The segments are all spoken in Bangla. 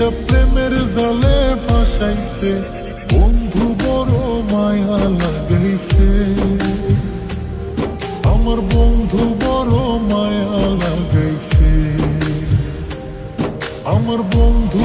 হাইসা প্রেমের জলে ফাঁসাইছে বন্ধু বড় মায়া লাগাইছে। আমার বন্ধু বড় মায়া লাগাইছে। আমার বন্ধু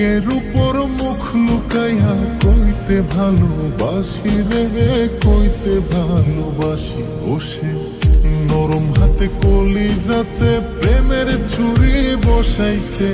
বুকের উপর মুখ লুকাইয়া কইতে ভালোবাসি রে কইতে ভালোবাসি বসে। নরম হাতে কলি যাতে প্রেমের ছুরি বসাইছে।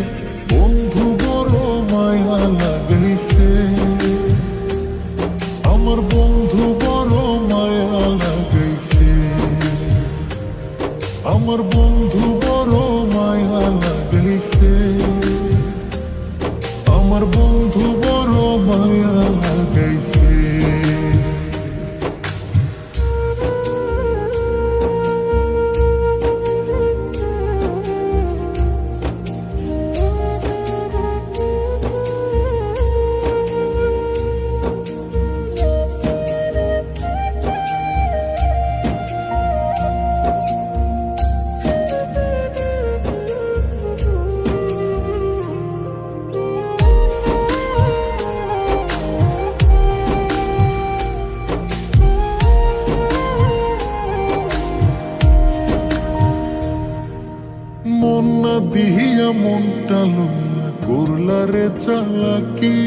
মন না দিহিয়া মনটা লইয়া করলা রে চালাকি।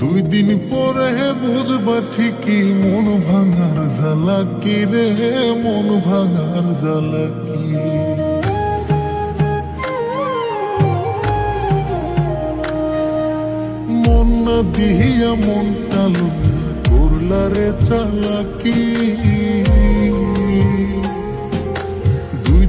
দুই দিন পরে বুঝবা ঠিকই মন ভাঙার জ্বালাকি রে, মন ভাঙার জ্বালাকি। মন না দিহিয়া মনটা লইয়া করলা রে চালাকি।